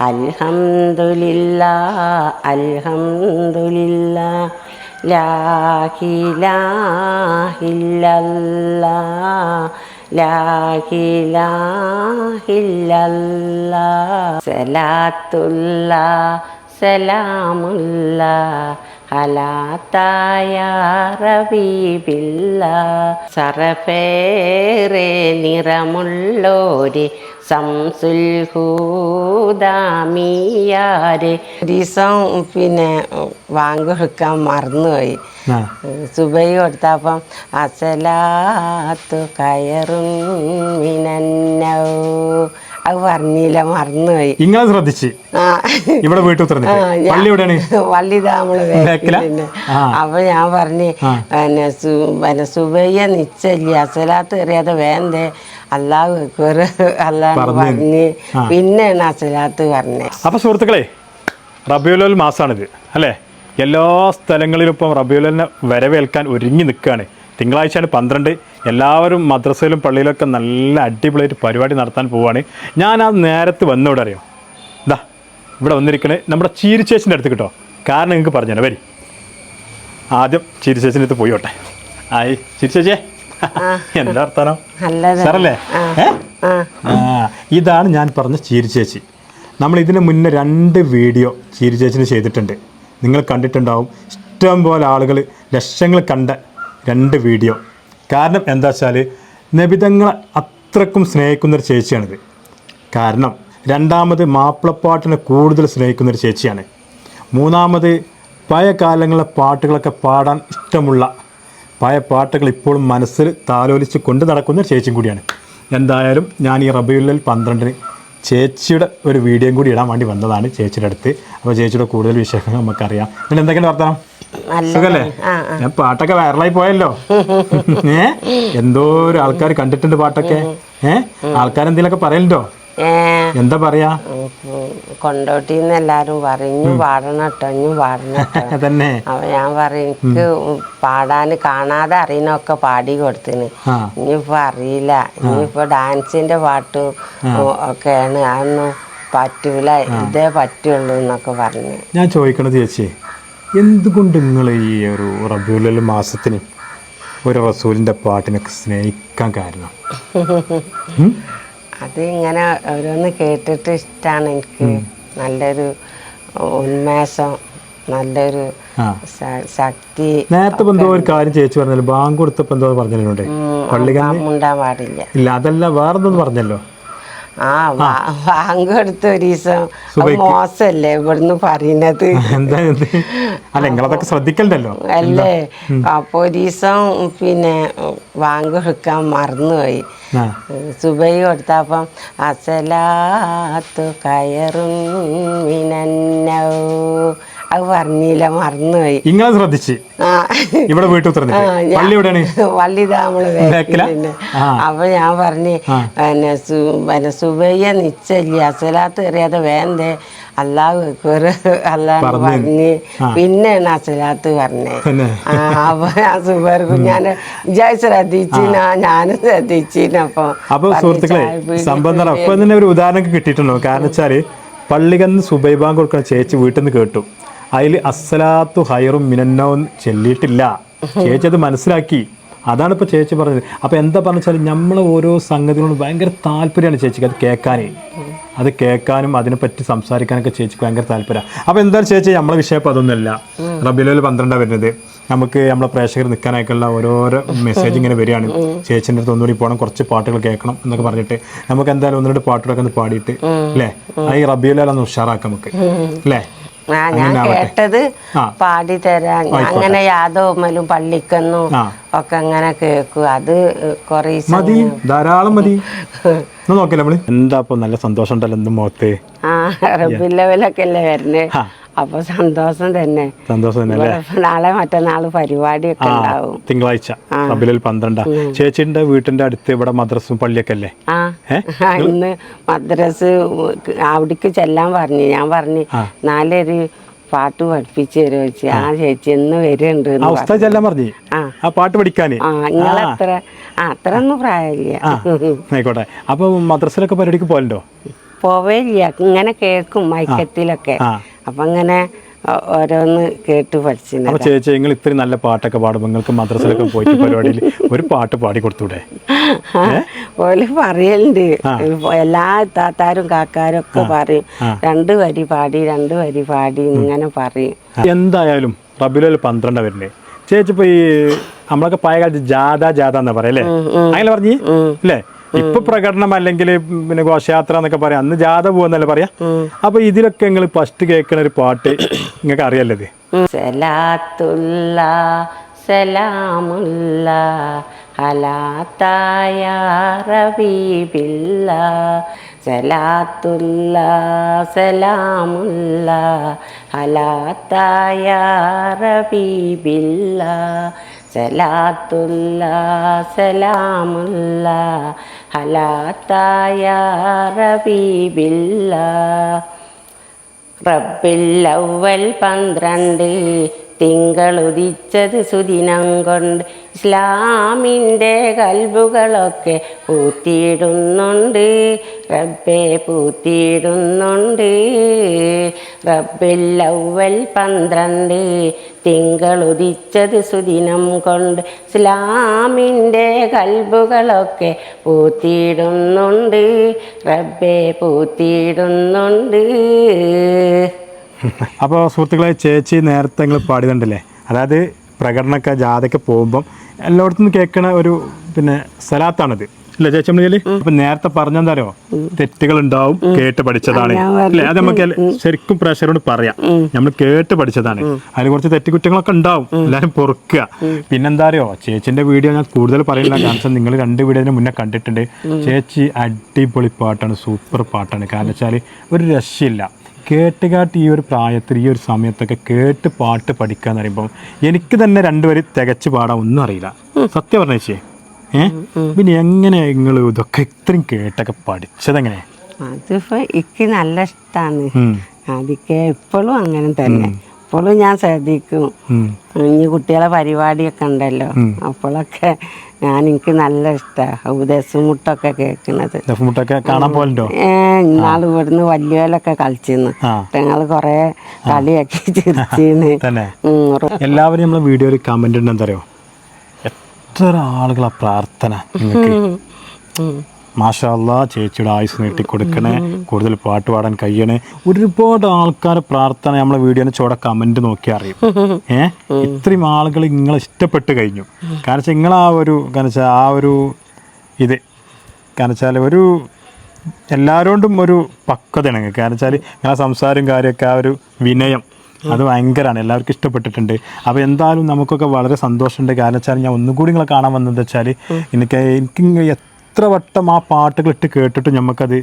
അൽഹംദുലില്ല അൽഹംദുലില്ല ലാഹിലാഹില്ല ലാഹിലാഹില്ല സലാത്തുല്ല സലാമുല്ല ഹലാത്തായ റബീബില്ല സറഫേറെ നിറമുള്ളോര് ഒരു ദിവസം പിന്നെ വാങ്ങി കൊടുക്കാൻ മറന്നുപോയി സുബൈ കൊടുത്തപ്പം അസലാത്തു കയറും മിനന്നൗ. അത് പറഞ്ഞില്ല മറന്നുപോയി. ഇങ്ങനെ ശ്രദ്ധിച്ച്. ഇവിടെ വീട്ടിൽ പള്ളി എവിടെയാണ്? പള്ളി നമ്മൾ. അപ്പൊ ഞാൻ പറഞ്ഞു. പിന്നെ സുബയ്യ നിച്ചല്ല അസലാത്ത് എറിയാതെ വേണ്ടേ? അക്ബർ പറഞ്ഞു. പറഞ്ഞ്. ആ. പിന്നെയാണ് അസലാത്ത് പറഞ്ഞത് അപ്പോൾ സുഹൃത്തുക്കളെ റബിയുലോൽ മാസാണിത് അല്ലേ? എല്ലാ സ്ഥലങ്ങളിലും ഇപ്പം റബിയുലോലിനെ വരവേൽക്കാൻ ഒരുങ്ങി നിൽക്കുകയാണ് തിങ്കളാഴ്ചയാണ് പന്ത്രണ്ട്. എല്ലാവരും മദ്രസയിലും പള്ളിയിലൊക്കെ നല്ല അടിപൊളിയായിട്ട് പരിപാടി നടത്താൻ പോവാണ്. ഞാൻ ആ നേരത്ത് വന്നോട് അറിയോ? ഇതാ ഇവിടെ വന്നിരിക്കണേ നമ്മുടെ ചീരിച്ചേച്ചിന്റെ അടുത്ത് കിട്ടോ. കാരണം നിങ്ങൾക്ക് പറഞ്ഞുതരാം. വരി. ആദ്യം ചീരിച്ചേച്ചിന്റെ അടുത്ത് പോയോട്ടെ ആയി. ചിരിച്ചേച്ചേ എന്താ വർത്താനം? സാറല്ലേ? ഇതാണ് ഞാൻ പറഞ്ഞ ചീരിച്ചേച്ചി നമ്മൾ ഇതിന് മുന്നേ രണ്ട് വീഡിയോ ചീരിച്ചേച്ചിന് ചെയ്തിട്ടുണ്ട്. നിങ്ങൾ കണ്ടിട്ടുണ്ടാവും. ഇഷ്ടം പോലെ ആളുകൾ ലക്ഷങ്ങൾ കണ്ട രണ്ട് വീഡിയോ. കാരണം എന്താ വെച്ചാൽ നബിതങ്ങളെ അത്രക്കും സ്നേഹിക്കുന്നൊരു ചേച്ചിയാണിത്. കാരണം രണ്ടാമത് മാപ്പിളപ്പാട്ടിനെ കൂടുതൽ സ്നേഹിക്കുന്നൊരു ചേച്ചിയാണ്. മൂന്നാമത് പഴയ കാലങ്ങളിലെ പാട്ടുകളൊക്കെ പാടാൻ ഇഷ്ടമുള്ള പഴയ പാട്ടുകൾ ഇപ്പോഴും മനസ്സിൽ താലോലിച്ച് കൊണ്ട് നടക്കുന്ന ഒരു ചേച്ചിയും കൂടിയാണ്. എന്തായാലും ഞാൻ ഈ റബിയുള്ളിൽ പന്ത്രണ്ടിന് ചേച്ചിയുടെ ഒരു വീഡിയോയും കൂടി ഇടാൻ വേണ്ടി വന്നതാണ് ചേച്ചിയുടെ അടുത്ത്. അപ്പോൾ ചേച്ചിയുടെ കൂടുതൽ വിശേഷങ്ങൾ നമുക്കറിയാം. പിന്നെ എന്തൊക്കെയാണ് വർത്തമാനം സുഖല്ലേ? ഞാൻ പാട്ടൊക്കെ വൈറലായി പോയല്ലോ. ഏ? എന്തോ ഒരു ആൾക്കാർ കണ്ടിട്ടുണ്ട് പാട്ടൊക്കെ. ഏ? ആൾക്കാരെന്തെങ്കിലുമൊക്കെ പറയലുണ്ടോ? എന്താ പറയാ? കൊണ്ടോട്ടിന്ന് എല്ലാരും പറഞ്ഞു ഇഞ്ഞു പാടണം കേട്ടോ ഇഞ്ഞു പാടണം തന്നെ അപ്പൊ ഞാൻ പറയും എനിക്ക് പാടാന് കാണാതെ അറിയണൊക്കെ പാടി കൊടുത്തിന്. ഇനിയിപ്പൊ ഇനിയിപ്പോ അറിയില്ല. ഇനിയിപ്പോ ഡാൻസിന്റെ പാട്ട് ഒക്കെയാണ്. അതൊന്നും പറ്റൂല. ഇതേ പറ്റുള്ളൂ എന്നൊക്കെ പറഞ്ഞു. ഞാൻ ചോദിക്കണത് ചേച്ചി എന്തുകൊണ്ട് നിങ്ങൾ ഈ ഒരു റബിയുൽ മാസത്തിന് ഒരു റസൂലിന്റെ പാട്ടിനൊക്കെ സ്നേഹിക്കാൻ കാരണം? ഉം? അത് ഇങ്ങനെ ഓരോന്ന് കേട്ടിട്ട് ഇഷ്ടമാണ് എനിക്ക്. നല്ലൊരു ഉന്മേഷം നല്ലൊരു ശക്തി. നേരത്തെ എന്തോ ഒരു കാര്യം ചേച്ചി പറഞ്ഞല്ലോ ബാങ്ക് കൊടുത്തപ്പോ എന്തോ പറഞ്ഞല്ലോ പാടില്ല ഇല്ല അതല്ല വേറെന്തോന്ന് പറഞ്ഞല്ലോ? ആ വാങ്ങ് കൊടുത്ത ഒരു ദിവസം. അത് മോശമല്ലേ ഇവിടുന്ന് പറയുന്നത്? അല്ല നിങ്ങളതൊക്കെ ശ്രദ്ധിക്കണ്ടല്ലോ. അല്ലേ? അപ്പൊ ഒരു ദിവസം പിന്നെ വാങ്ക് എടുക്കാൻ മറന്നുപോയി സുബൈ കൊടുത്തപ്പം അസലാത്തു കയറും മിനന്നൗ. അത് പറഞ്ഞില്ല മറന്നുപോയി. ഇങ്ങനെ ശ്രദ്ധിച്ച്. ഇവിടെ വീട്ടിൽ പള്ളി എവിടെയാണ്? പള്ളി നമ്മൾ. അപ്പൊ ഞാൻ പറഞ്ഞു പിന്നെ പിന്നെ സുബയ്യ നിശ്ചല്ല അസലാത്ത് എറിയാതെ വേണ്ടേ? അല്ലാ അല്ലാ പറഞ്ഞു. പിന്നെയാണ് അസലാത്ത് പറഞ്ഞേ. അപ്പൊ ഞാൻ സുബർക്ക് ഞാൻ വിചാരി ശ്രദ്ധിച്ചിന ഞാനും ശ്രദ്ധിച്ചിനപ്പൊ അപ്പൊ സുഹൃത്തുക്കളെ സംബന്ധം അപ്പൊ തന്നെ ഒരു ഉദാഹരണം കിട്ടിയിട്ടുണ്ടോ കാരണം വെച്ചാൽ പള്ളികന്ന് സുബൈബാങ്ക് കൊടുക്കുന്ന ചേച്ചി വീട്ടിൽ നിന്ന് കേട്ടു. അതിൽ അസ്സലാത്തു ഹൈറും മിനന്നവും ചൊല്ലിയിട്ടില്ല. ചേച്ചി അത് മനസ്സിലാക്കി. അതാണ് ഇപ്പോൾ ചേച്ചി പറഞ്ഞത്. അപ്പോൾ എന്താ പറഞ്ഞു വെച്ചാൽ നമ്മൾ ഓരോ സംഗതികളോട് ഭയങ്കര താല്പര്യമാണ് ചേച്ചിക്ക്. അത് കേൾക്കാനേ. അത് കേൾക്കാനും അതിനെപ്പറ്റി സംസാരിക്കാനൊക്കെ ചേച്ചിക്ക് ഭയങ്കര താല്പര്യം അപ്പോൾ എന്തായാലും ചേച്ചി നമ്മളെ വിഷയം ഇപ്പോൾ അതൊന്നുമല്ല. റബിലോൽ പന്ത്രണ്ടാണ് വരുന്നത്. നമുക്ക് നമ്മളെ പ്രേക്ഷകർ നിൽക്കാനായിട്ടുള്ള ഓരോരോ മെസ്സേജ് ഇങ്ങനെ വരികയാണ്. ചേച്ചിന്റെ അടുത്ത് ഒന്നുകൂടി പോകണം കുറച്ച് പാട്ടുകൾ കേൾക്കണം എന്നൊക്കെ പറഞ്ഞിട്ട്. നമുക്ക് എന്തായാലും ഒന്ന് രണ്ട് പാട്ടുകളൊക്കെ ഒന്ന് പാടിയിട്ട് അല്ലേ? ഈ റബിയുലാലൊന്ന് ഉഷാറാക്കാം നമുക്ക്. അല്ലേ? ആ ഞാൻ കേട്ടത് ആ. പാടി തരാൻ ഞാൻ അങ്ങനെ യാദവമ്മലും പള്ളിക്കെന്നും. ഒക്കെ അങ്ങനെ കേൾക്കും. അത് കൊറേ മതി ധാരാളം മതി. നോക്കില്ല നമ്മൾ എന്താ നല്ല സന്തോഷം ഉണ്ടല്ലോ എന്ത് മുഖത്ത്? ആ റബ്ബില്ലവലൊക്കെ അല്ലേ വരുന്നേ? ആ. അപ്പൊ സന്തോഷം തന്നെ. സന്തോഷം തന്നെ അല്ലേ? നാളെ മറ്റന്നാൾ പരിപാടിയൊക്കെ ഉണ്ടാവും. തിങ്കളാഴ്ച റബിലിൽ പന്ത്രണ്ടാ. ചേച്ചിന്റെ വീട്ടിന്റെ അടുത്ത് ഇവിടെ മദ്രസും പള്ളിയൊക്കെ അല്ലേ? ആ. ഇന്ന് മദ്രസ് അവിടേക്ക് ചെല്ലാൻ പറഞ്ഞു. ഞാൻ പറഞ്ഞു നാലൊരു പാട്ട് പഠിപ്പിച്ചു തരുമോ? ചേച്ചി ആ. ചേച്ചി ഇന്ന് വരുന്നുണ്ട് പറഞ്ഞു. ആ. പാട്ട് പഠിക്കാൻ ആ അത്ര ഒന്നും പ്രായമില്ല. ആയിക്കോട്ടെ. അപ്പൊ മദ്രസിലൊക്കെ പരിപാടിക്ക് പോകലുണ്ടോ? പോവേലില്ല ഇങ്ങനെ കേൾക്കും മയക്കത്തിലൊക്കെ. അപ്പൊ അങ്ങനെ ഓരോന്ന് കേട്ട് പഠിച്ചു അപ്പൊ ചേച്ചി നിങ്ങൾ ഇത്രയും നല്ല പാട്ടൊക്കെ പാടുമ്പോൾ നിങ്ങൾക്ക് മദ്രസയിലൊക്കെ പോയിട്ട് പരിപാടിയിൽ ഒരു പാട്ട് പാടി കൊടുത്തൂടെ? ഓൽ പറയലുണ്ട്. എല്ലാ താത്താരും കാക്കാരും ഒക്കെ പറയും. രണ്ട് വരി പാടി രണ്ട് വരി പാടി ഇങ്ങനെ പറയും. എന്തായാലും റബിലൊരു പന്ത്രണ്ട് വരണ്ടേ? ചേച്ചി ഇപ്പൊ ഈ നമ്മളൊക്കെ പഴയ കാലത്ത് ജാഥ ജാഥ എന്നാ പറയല്ലേ? അങ്ങനെ പറഞ്ഞു? അല്ലേ? ഇപ്പൊ പ്രകടനം അല്ലെങ്കിൽ പിന്നെ ഘോഷയാത്ര എന്നൊക്കെ പറയാം. അന്ന് ജാഥ പോകുന്നല്ലേ പറയാ? അപ്പൊ ഇതിലൊക്കെ നിങ്ങൾ ഫസ്റ്റ് കേൾക്കണ ഒരു പാട്ട് നിങ്ങൾക്ക് അറിയല്ലേ ഹലാത്തായ റബീബില്ല ഹലാത്തായ റബീബില്ല സലാത്തുള്ള സലാമുള്ള ഹലാത്തായ റബീബില്ല. റബ്ബില്ലവൽ പന്ത്രണ്ട് തിങ്കളുദിച്ചത് സുദിനം കൊണ്ട് ഇസ്ലാമിന്റെ കൽബുകളൊക്കെ പൂത്തിയിടുന്നുണ്ട്. റബ്ബെ പൂത്തിയിടുന്നുണ്ട്. റബ്ബില്ലവൽ പന്ത്രണ്ട് തിങ്കളുദിച്ചത് സുദിനം കൊണ്ട് ഇസ്ലാമിന്റെ കൽബുകളൊക്കെ പൂത്തിയിടുന്നുണ്ട്. റബ്ബെ പൂത്തിയിടുന്നുണ്ട്. അപ്പോൾ സുഹൃത്തുക്കളെ ചേച്ചി നേരത്തെ നിങ്ങൾ പാടിയതുണ്ടല്ലേ? അതായത് പ്രകടനമൊക്കെ ജാഥയൊക്കെ പോകുമ്പം എല്ലായിടത്തും കേൾക്കണ ഒരു പിന്നെ സ്ഥലത്താണിത് അല്ലേ ചേച്ചി നമ്മൾ അപ്പൊ നേരത്തെ പറഞ്ഞെന്താരോ തെറ്റുകൾ ഉണ്ടാവും കേട്ട് പഠിച്ചതാണ്. അല്ലേ? അത് നമുക്ക് ശരിക്കും പ്രഷറോട് പറയാം. നമ്മൾ കേട്ട് പഠിച്ചതാണ്. അതിൽ കുറച്ച് തെറ്റുകുറ്റങ്ങളൊക്കെ ഉണ്ടാവും. എല്ലാവരും പൊറുക്കുക. പിന്നെന്താ അറിയോ ചേച്ചിന്റെ വീഡിയോ ഞാൻ കൂടുതൽ പറയില്ല. കാരണം നിങ്ങൾ രണ്ട് വീഡിയോന് മുന്നേ കണ്ടിട്ടുണ്ട്. ചേച്ചി അടിപൊളി പാട്ടാണ്. സൂപ്പർ പാട്ടാണ്. കാരണം വെച്ചാൽ ഒരു രക്ഷയില്ല. കേട്ട് കേട്ട് ഈ ഒരു പ്രായത്തിൽ ഈ ഒരു സമയത്തൊക്കെ കേട്ട് പാട്ട് പഠിക്കുക എന്ന് പറയുമ്പോൾ എനിക്ക് തന്നെ രണ്ടുപേരും തികച്ച് പാടാൻ ഒന്നും അറിയില്ല. സത്യം പറഞ്ഞേ ചേച്ചി? ഏഹ് പിന്നെ എങ്ങനെ നിങ്ങൾ ഇതൊക്കെ ഇത്രയും കേട്ടൊക്കെ പഠിച്ചതെങ്ങനെ? അതിപ്പോ എനിക്ക് നല്ല ഇഷ്ടമാണ് അതിക്ക് എപ്പോഴും അങ്ങനെ തന്നെ. ഇപ്പോഴും ഞാൻ ശ്രദ്ധിക്കും. കുഞ്ഞു ഇനി കുട്ടികളെ പരിപാടിയൊക്കെ ഉണ്ടല്ലോ. അപ്പോഴൊക്കെ ഞാൻ എനിക്ക് നല്ല ഇഷ്ടമാണ് ഉപദേശമുട്ടൊക്കെ കേൾക്കുന്നത്. ഇന്നാൾ ഇവിടുന്ന് വലിയവരൊക്കെ കളിച്ചിരുന്നു. ആ. ഞങ്ങൾ കൊറേ കളിയാക്കി ചിരിച്ചിന്ന് തന്നെ. എല്ലാവരും നമ്മളെ വീഡിയോയിൽ കമന്റ് ഉണ്ട് എന്തറിയോ എത്ര ആളുകളാ പ്രാർത്ഥന നിങ്ങൾക്ക് ഉം. മാഷാ അല്ലാ ചേച്ചിയുടെ ആയുസ് നീട്ടി കൊടുക്കണേ കൂടുതൽ പാട്ട് പാടാൻ കഴിയണേ. ഒരുപാട് ആൾക്കാരെ പ്രാർത്ഥന നമ്മളെ വീഡിയോനെ ചോടെ കമന്റ് നോക്കി അറിയും. ഏ? ഇത്രയും ആളുകൾ നിങ്ങളെ ഇഷ്ടപ്പെട്ട് കഴിഞ്ഞു. കാരണം വെച്ചാൽ ആ ഒരു കാരണം വെച്ചാൽ ആ ഒരു ഇത്. കാരണം വെച്ചാൽ ഒരു എല്ലാവരോണ്ടും ഒരു പക്വതയാണ് ഇണങ്ങ് കാരണം വെച്ചാൽ നിങ്ങളെ സംസാരം കാര്യമൊക്കെ ആ ഒരു വിനയം അത് ഭയങ്കരമാണ് എല്ലാവർക്കും ഇഷ്ടപ്പെട്ടിട്ടുണ്ട്. അപ്പോൾ എന്തായാലും നമുക്കൊക്കെ വളരെ സന്തോഷമുണ്ട്. കാരണം വെച്ചാൽ ഞാൻ ഒന്നും കൂടി നിങ്ങളെ കാണാൻ വന്നത് വെച്ചാൽ എനിക്ക് എനിക്ക് എത്ര വട്ടം ആ പാട്ടുകൾ ഇട്ട് കേട്ടിട്ട് നമുക്കത്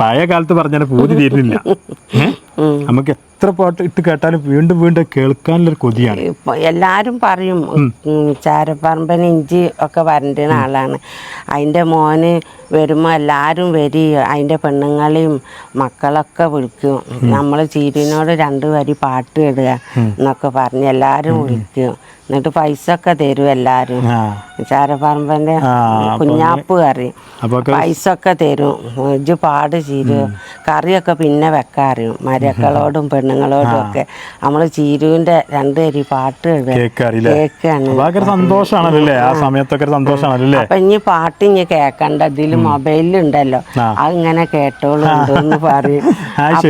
പഴയ കാലത്ത് പറഞ്ഞാൽ പൂതി തീരുന്നില്ല. നമുക്ക് എത്ര പാട്ട് ഇട്ട് കേട്ടാലും വീണ്ടും വീണ്ടും കേൾക്കാനുള്ളൊരു കൊതിയാണ്. എല്ലാരും പറയും ചാരപ്പറമ്പൻ ഇഞ്ചി ഒക്കെ വരണ്ടുന്ന ആളാണ്. അതിന്റെ മോന് വരുമ്പോൾ എല്ലാവരും വരി അതിന്റെ പെണ്ണുങ്ങളെയും മക്കളൊക്കെ വിളിക്കും. നമ്മൾ ചീരിനോട് രണ്ട് വരി പാട്ട് ഇടുക എന്നൊക്കെ പറഞ്ഞ് എല്ലാവരും വിളിക്കും. എന്നിട്ട് പൈസ ഒക്കെ തരും എല്ലാവരും ആ, അപ്പൊ കുഞ്ഞാപ്പ് കറി. പൈസ ഒക്കെ തരും. ഇജ് പാട് ചീരും. കറിയൊക്കെ പിന്നെ വെക്കാറിയും. മരക്കളോടും പെണ്ണുങ്ങളോടും ഒക്കെ നമ്മൾ ചീരുവിന്റെ രണ്ട് അരി പാട്ട് കേൾക്കാണ്. സന്തോഷമാണല്ലോ ആ സമയത്തൊക്കെ സന്തോഷമാണല്ലേ അപ്പൊ ഇനി പാട്ട് ഇനി കേക്കണ്ട ഇതിൽ മൊബൈലിലുണ്ടല്ലോ. ഉണ്ടല്ലോ അങ്ങനെ കേട്ടോളൂ എന്ന് പറയും.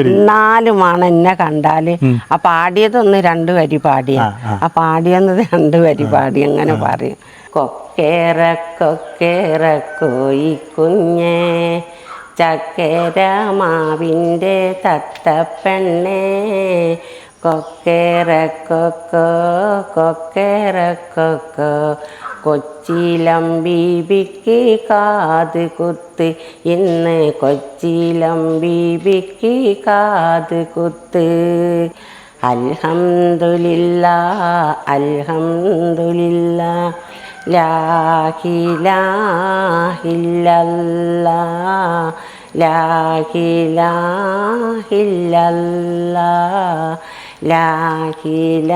എന്നാലുമാണ് എന്നെ കണ്ടാൽ. ആ പാടിയതൊന്ന് രണ്ട് വരി പാടിയ. ആ, പാടിയെന്ന് ആ പാടിയെന്നത് രണ്ട് വരി പാടി അങ്ങനെ പറയും. കൊക്കേറ കൊക്കേറ കോയി കുഞ്ഞേ. ചക്കേര മാവിന്റെ തത്തപ്പെണ്ണേ കൊക്കേറ കൊക്കോ കൊക്കേറ കൊക്കോ. കൊച്ചിയിലം ബീബിക്ക് കാത് കുത്ത് ഇന്ന് കൊച്ചിയിലം ബീബിക്ക് കാത് കുത്ത്. അൽഹംദുലില്ല അൽഹംദുലില്ല. ലാഹിലാഹില്ല ലാഹിലാഹില്ല ലാഹിലാഹില്ല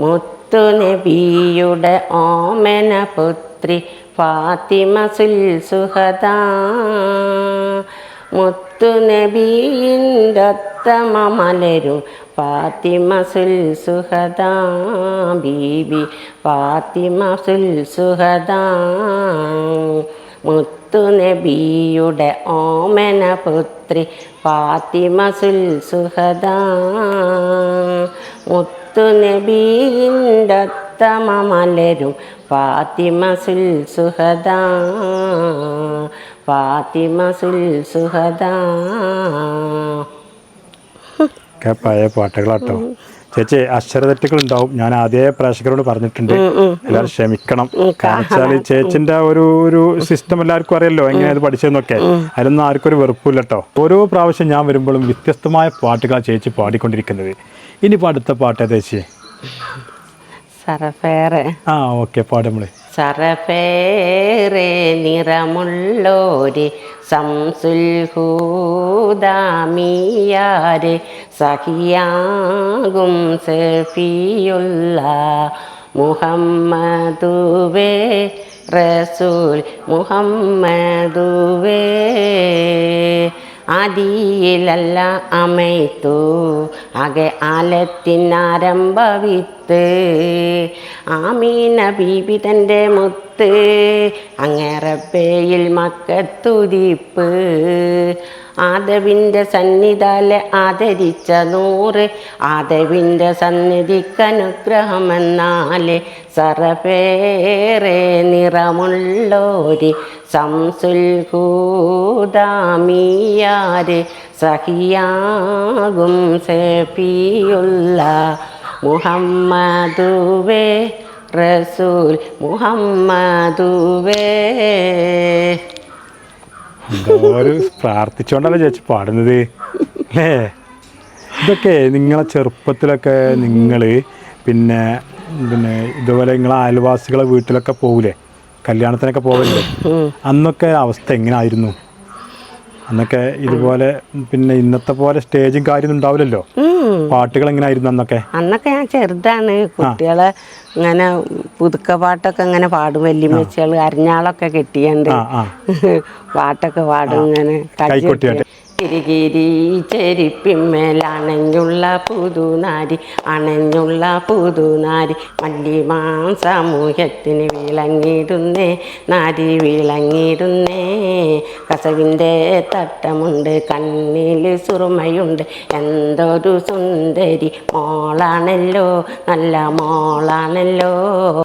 മുത്തുനബിയുടെ ഓമന പുത്രി ഫാത്തിമ സുൽ സുഹദ മുത്തു നബീന്റെ ഉത്തമ മലരും. ഫാത്തിമ സുൽ സുഹദാ ബീബി. ഫാത്തിമ സുൽ സുഹദാ മുത്തു നബിയുടെ ഓമന പുത്രി. ഫാത്തിമ സുൽ സുഹദാ മുത്തു നബീന്റെ ഉത്തമ മലരും. ഫാത്തിമ സുൽ സുഹദാ ഫാത്തിമ സുൽസുഹദ ഒക്കെ പഴയ പാട്ടുകളാട്ടോ. ചേച്ചി അക്ഷരതെറ്റുകൾ ഉണ്ടാവും ഞാൻ ആദ്യ പ്രേക്ഷകരോട് പറഞ്ഞിട്ടുണ്ട്. എല്ലാവരും ക്ഷമിക്കണം. കാരണം വെച്ചാൽ ചേച്ചിന്റെ ഒരു ഒരു സിസ്റ്റം എല്ലാവർക്കും അറിയല്ലോ എങ്ങനെയാ ഇത് പഠിച്ചതെന്നൊക്കെ. അതിലൊന്നും ആർക്കും ഒരു വെറുപ്പില്ല കേട്ടോ ഓരോ പ്രാവശ്യം ഞാൻ വരുമ്പോഴും വ്യത്യസ്തമായ പാട്ടുകൾ ചേച്ചി പാടിക്കൊണ്ടിരിക്കുന്നത്. ഇനി അടുത്ത പാട്ട് ചേച്ചി? ആ ഓക്കെ പാടുമ്പൾ സറഫേറെ നിറമുള്ളോര് സംസുൽ ഹൂദാമിയാര് സഹിയാകും സഫിയുള്ള മുഹമ്മദുവേ റസൂൽ മുഹമ്മദുവേ. ആദിയിലല്ല അമയത്തു ആകെ ആലത്തിനാരംഭവിത്ത്. ആമീന ബീബി തന്റെ മുത്ത്. അങ്ങേറപ്പേയിൽ മക്കത്തുതിപ്പ് ആദവിന്റെ സന്നിധാലെ ആദരിച്ച നൂറ്. ആദവിന്റെ സന്നിധിക്കനുഗ്രഹമെന്നാൽ സറപേറെ നിറമുള്ളോര് ഹൂദാമിയാര് സഹിയാകും സെഫിയുള്ള മുഹമ്മദുവേ റസൂൽ മുഹമ്മദുവേ. പ്രാർത്ഥിച്ചോണ്ടല്ലോ ചേച്ചി പാടുന്നത്? അല്ലേ? ഇതൊക്കെ നിങ്ങളെ ചെറുപ്പത്തിലൊക്കെ നിങ്ങൾ പിന്നെ പിന്നെ ഇതുപോലെ നിങ്ങളെ അയൽവാസികളെ വീട്ടിലൊക്കെ പോകൂലേ? കല്യാണത്തിനൊക്കെ പോകല്ലേ അന്നൊക്കെ അവസ്ഥ എങ്ങനെയായിരുന്നു അന്നൊക്കെ ഇതുപോലെ പിന്നെ ഇന്നത്തെ പോലെ സ്റ്റേജും കാര്യം ഉണ്ടാവില്ലല്ലോ? പാട്ടുകൾ എങ്ങനെയായിരുന്നു അന്നൊക്കെ? അന്നൊക്കെ ഞാൻ ചെറുതാണ്. കുട്ടികളെ ഇങ്ങനെ പുതുക്ക പാട്ടൊക്കെ ഇങ്ങനെ പാടും. വല്യമ്മച്ചികൾ അരിഞ്ഞാളൊക്കെ കെട്ടിയുണ്ട് പാട്ടൊക്കെ പാടും ഇങ്ങനെ. കിരികിരി ചെരിപ്പിമ്മേലണഞ്ഞുള്ള പുതുനാരി അണഞ്ഞുള്ള പുതുനാരി മല്ലിമാ സമൂഹത്തിന് വിളങ്ങിടുന്നേ നാരി വിളങ്ങിടുന്നേ. കസവിന്റെ തട്ടമുണ്ട് കണ്ണിൽ സുറുമയുണ്ട്. എന്തൊരു സുന്ദരി മോളാണല്ലോ നല്ല മോളാണല്ലോ.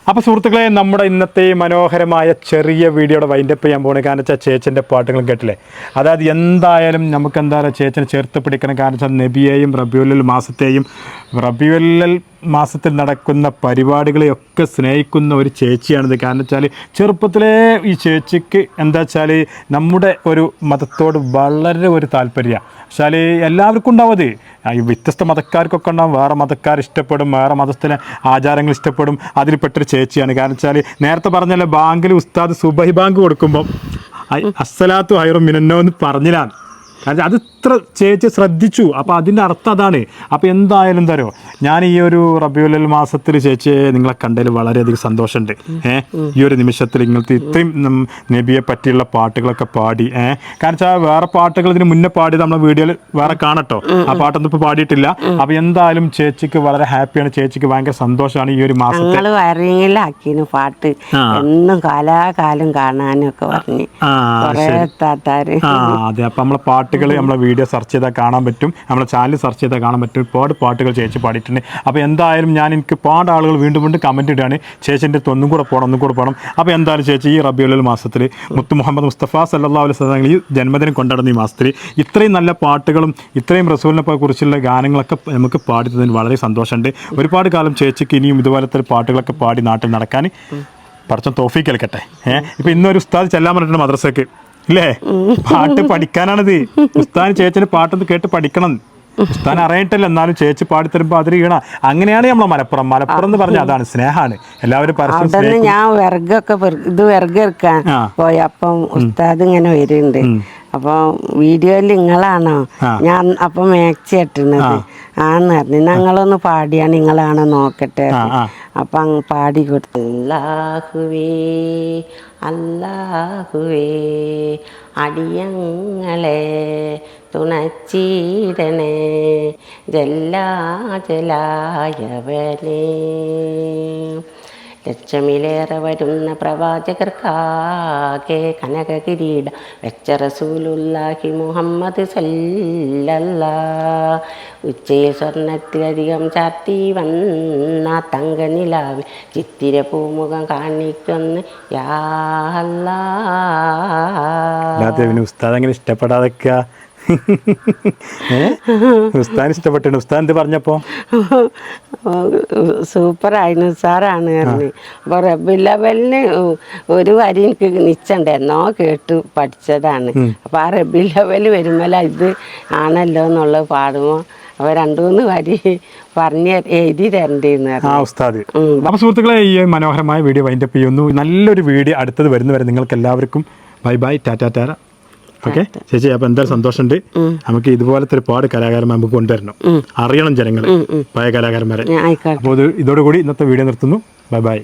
അപ്പൊ സുഹൃത്തുക്കളെ നമ്മുടെ ഇന്നത്തെ മനോഹരമായ ചെറിയ വീഡിയോയുടെ വൈൻഡപ്പ് ചെയ്യാൻ പോകണേ കാരണം വെച്ചാൽ ചേച്ചന്റെ പാട്ടുകളും കേട്ടില്ലേ? അതായത് എന്തായാലും നമുക്ക് എന്താ പറയുക ചേച്ചനെ ചേർത്ത് പിടിക്കണം. കാരണം വെച്ചാൽ നബിയെയും റബിയുല്ലൽ മാസത്തെയും റബിയുല്ലൽ മാസത്തിൽ നടക്കുന്ന പരിപാടികളെയൊക്കെ സ്നേഹിക്കുന്ന ഒരു ചേച്ചിയാണിത്. കാരണം വെച്ചാൽ ചെറുപ്പത്തിലേ ഈ ചേച്ചിക്ക് എന്താ വെച്ചാൽ നമ്മുടെ ഒരു മതത്തോട് വളരെ ഒരു താല്പര്യമാണ് വെച്ചാൽ എല്ലാവർക്കും ഉണ്ടാവും അത്. ഈ വ്യത്യസ്ത മതക്കാർക്കൊക്കെ ഉണ്ടാവും. വേറെ മതക്കാർ ഇഷ്ടപ്പെടും വേറെ മതത്തിലെ ആചാരങ്ങൾ ഇഷ്ടപ്പെടും. അതിൽപ്പെട്ടൊരു ചേച്ചിയാണ്. കാരണം വെച്ചാൽ നേരത്തെ പറഞ്ഞല്ലോ ബാങ്കിൽ ഉസ്താദ് സുബഹി ബാങ്ക് കൊടുക്കുമ്പം അസ്സലാത്തു ഹൈറും മിനന്നോ എന്ന് പറഞ്ഞിലാണ്. കാരണം അത് ഇത്ര ചേച്ചി ശ്രദ്ധിച്ചു. അപ്പോൾ അതിന്റെ അർത്ഥം അതാണ്. അപ്പോൾ എന്തായാലും തരോ ഞാൻ ഈ ഒരു റബിയുൽ മാസത്തിൽ ചേച്ചിയെ നിങ്ങളെ കണ്ടതിൽ വളരെയധികം സന്തോഷമുണ്ട്. ഏഹ് ഈ ഒരു നിമിഷത്തിൽ ഇങ്ങനത്തെ ഇത്രയും നബിയെ പറ്റിയുള്ള പാട്ടുകളൊക്കെ പാടി ഏഹ് കാരണം വെച്ചാൽ വേറെ പാട്ടുകൾ ഇതിന് മുന്നേ പാടിയത് നമ്മളെ വീഡിയോയിൽ വേറെ കാണട്ടോ. ആ പാട്ടൊന്നും ഇപ്പോൾ പാടിയിട്ടില്ല. അപ്പോൾ എന്തായാലും ചേച്ചിക്ക് വളരെ ഹാപ്പിയാണ്. ചേച്ചിക്ക് ഭയങ്കര സന്തോഷമാണ് ഈ ഒരു മാസം വയറിങ്ങിലാക്കിന് പാട്ട്. എന്നും കാലാകാലം കാണാനും ഒക്കെ പറഞ്ഞ് അതെ അപ്പം നമ്മളെ പാട്ടുകൾ നമ്മളെ വീഡിയോ സെർച്ച് ചെയ്താൽ കാണാൻ പറ്റും. നമ്മളെ ചാനൽ സെർച്ച് ചെയ്താൽ കാണാൻ പറ്റും. ഒരുപാട് പാട്ടുകൾ ചേച്ചി പാടിയിട്ടുണ്ട്. അപ്പോൾ എന്തായാലും ഞാൻ എനിക്ക് ഒരുപാട് ആളുകൾ വീണ്ടും വീണ്ടും കമന്റ് ഇടുകയാണ്. ചേച്ചിന്റെ അടുത്ത് ഒന്നും കൂടെ പോകണം ഒന്നും കൂടെ പോകണം അപ്പോൾ എന്തായാലും ചേച്ചി ഈ റബിയുൽ മാസത്തിൽ മുത്ത് മുഹമ്മദ് മുസ്തഫ സല്ലാ അലൈഹി സ്വലങ്ങൾ ഈ ജന്മദിനം കൊണ്ടാടുന്ന ഈ മാസത്തിൽ ഇത്രയും നല്ല പാട്ടുകളും ഇത്രയും റസൂലിനെ കുറിച്ചുള്ള ഗാനങ്ങളൊക്കെ നമുക്ക് പാടി തന്നതിന് വളരെ സന്തോഷമുണ്ട്. ഒരുപാട് കാലം ചേച്ചിക്ക് ഇനിയും ഇതുപോലത്തെ പാട്ടുകളൊക്കെ പാടി നാട്ടിൽ നടക്കാൻ. പറച്ച തോഫീക്ക് കേൾക്കട്ടെ ഏഹ് ഇപ്പം ഇന്നൊരു ഉസ്താദ് ചെല്ലാൻ പറഞ്ഞിട്ടുണ്ട് മദ്രസക്ക്. ഇല്ലേ പാട്ട് പഠിക്കാനാണിത്. ഉസ്താൻ ചേച്ചിന് പാട്ടൊന്ന് കേട്ട് പഠിക്കണം. ഉസ്താൻ അറിയട്ടല്ലോ എന്നാലും ചേച്ചി പാടി തരുമ്പോ അതിൽ ഈണ അങ്ങനെയാണ് നമ്മളെ മലപ്പുറം. മലപ്പുറം എന്ന് പറഞ്ഞാൽ അതാണ് സ്നേഹാണ്. എല്ലാവരും പരസ്പരം ഞാൻ വിറകൊക്കെ ഇത് വിറകെടുക്കാൻ പോയി അപ്പം ഉസ്താദ് ഇങ്ങനെ വരുന്നുണ്ട് അപ്പൊ വീഡിയോയിൽ നിങ്ങളാണോ? ഞാൻ അപ്പൊ മാക്സി ഇട്ടുന്നത് ആന്ന് പറഞ്ഞു. ഞങ്ങളൊന്ന് പാടിയാ നിങ്ങളാണോ നോക്കട്ടെ. അപ്പൊ അങ്ങ് പാടി കൊടുത്തു. അല്ലാഹുവേ അല്ലാഹുവേ അടിയങ്ങളെ തുണച്ചീടണേ ജല്ലാജലായവനേ. ലക്ഷമിലേറെ വരുന്ന പ്രവാചകർക്കാകെ കനക കിരീട വെച്ച റസൂലുല്ലാഹി മുഹമ്മദ് സല്ലല്ലാ ഉച്ചയിൽ സ്വർണത്തിലധികം ചാർത്തി വന്ന തങ്ക നിലാവ് ചിത്തിര പൂമുഖം കാണിക്കുന്നു യാ അല്ലാ. അല്ലാതെ ഉസ്താദ് അങ്ങനെ ഇഷ്ടപ്പെടാതൊക്കെ ഉസ്താൻ ഇഷ്ടപ്പെട്ടു ഉസ്താൻ എന്ത് പറഞ്ഞപ്പോ? സൂപ്പറായിരുന്നു. സാറാണ് പറഞ്ഞു. അപ്പോൾ റബിലവലിന് ഒരു വരി എനിക്ക് നിശ്ചണ്ടായിരുന്നോ കേട്ട് പഠിച്ചതാണ്. അപ്പോൾ ആ റബി ലെവൽ വരുമ്പോൾ ഇത് ആണല്ലോ എന്നുള്ളത് പാടുമോ അപ്പൊ രണ്ടു മൂന്ന് വരി പറഞ്ഞ് എഴുതി തരണ്ടേന്ന് ആ ഉസ്താദ്. അപ്പൊ സുഹൃത്തുക്കളെ ഈ മനോഹരമായ വീഡിയോ വൈൻഡപ്പ് ചെയ്യുന്നു. നല്ലൊരു വീഡിയോ അടുത്തത് വരുന്നവരെ നിങ്ങൾക്ക് എല്ലാവർക്കും ബൈ ബൈ ടാറ്റാ ടാര. ഓക്കെ? ചേച്ചി അപ്പൊ എന്തായാലും സന്തോഷമുണ്ട്. നമുക്ക് ഇതുപോലത്തെ ഒരുപാട് കലാകാരന്മാർ നമുക്ക് കൊണ്ടുവരണം. അറിയണം ജനങ്ങൾ പഴയ കലാകാരന്മാരെ. അപ്പോൾ ഇതോടുകൂടി ഇന്നത്തെ വീഡിയോ നിർത്തുന്നു. Bye bye.